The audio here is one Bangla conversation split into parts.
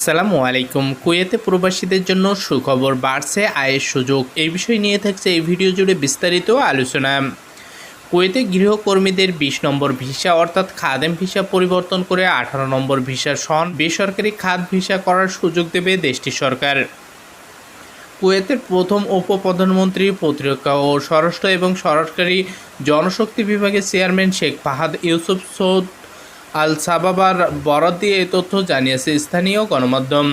আসসালামু আলাইকুম। কুয়েতে প্রবাসীদের জন্য সুখবর বাড়ছে, আয়ের সুযোগ। এই বিষয় নিয়ে থাকছে এই ভিডিও জুড়ে বিস্তারিত আলোচনা। কুয়েতে গৃহকর্মীদের বিশ নম্বর ভিসা, অর্থাৎ খাদেম ভিসা পরিবর্তন করে আঠারো নম্বর ভিসা সন বেসরকারি খাত ভিসা করার সুযোগ দেবে দেশটির সরকার। কুয়েতের প্রথম উপপ্রধানমন্ত্রী, প্রতিরক্ষা ও স্বরাষ্ট্র এবং সরকারি জনশক্তি বিভাগের chairman Sheikh Fahad Yousuf Saud Al সাবাবার বরাদ দিয়ে এই তথ্য জানিয়েছে স্থানীয় গণমাধ্যম।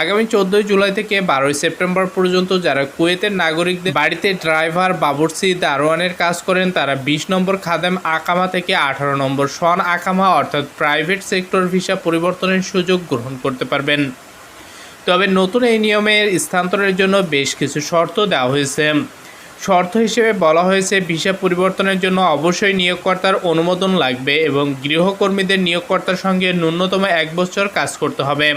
আগামী চোদ্দোই জুলাই থেকে বারোই সেপ্টেম্বর পর্যন্ত যারা কুয়েতের নাগরিকদের বাড়িতে ড্রাইভার বাবুর্চি দারোয়ানের কাজ করেন, তারা বিশ নম্বর খাদেম আকামা থেকে আঠারো নম্বর সন আকামা অর্থাৎ প্রাইভেট সেক্টর ভিসা পরিবর্তনের সুযোগ গ্রহণ করতে পারবেন। তবে নতুন এই নিয়মের স্থানান্তরের জন্য বেশ কিছু শর্ত দেওয়া হয়েছে। শর্ত হিসেবে বলা হয়েছে, ভিসা পরিবর্তনের জন্য অবশ্যই নিয়োগকর্তার অনুমোদন লাগবে এবং গৃহকর্মীদের নিয়োগকর্তার সঙ্গে ন্যূনতম এক বছর কাজ করতে হবে।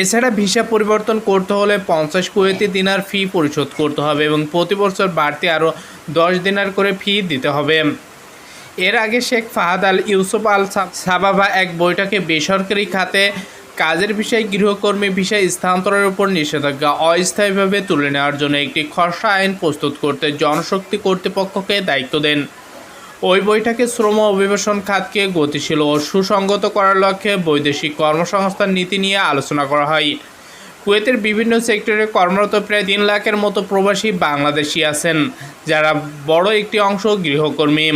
এছাড়া ভিসা পরিবর্তন করতে হলে পঞ্চাশ কুয়েতি দিনার ফি পরিশোধ করতে হবে এবং প্রতি বছর বাড়তি আরও দশ দিনার করে ফি দিতে হবে। এর আগে শেখ ফাহাদ আল ইউসুফ আল সাবাবা এক বৈঠকে বেসরকারি খাতে কাজের বিষয়ে গৃহকর্মী বিষয় স্থানান্তরের উপর নিষেধাজ্ঞা অস্থায়ীভাবে তুলে নেওয়ার জন্য একটি খসড়া আইন প্রস্তুত করতে জনশক্তি কর্তৃপক্ষকে দায়িত্ব দেন। ওই বৈঠকে শ্রম অভিবাসন খাতকে গতিশীল ও সুসংগত করার লক্ষ্যে বৈদেশিক কর্মসংস্থান নীতি নিয়ে আলোচনা করা হয়। কুয়েতের বিভিন্ন সেক্টরে কর্মরত প্রায় তিন লাখের মতো প্রবাসী বাংলাদেশি আছেন, যারা বড় একটি অংশ গৃহকর্মী।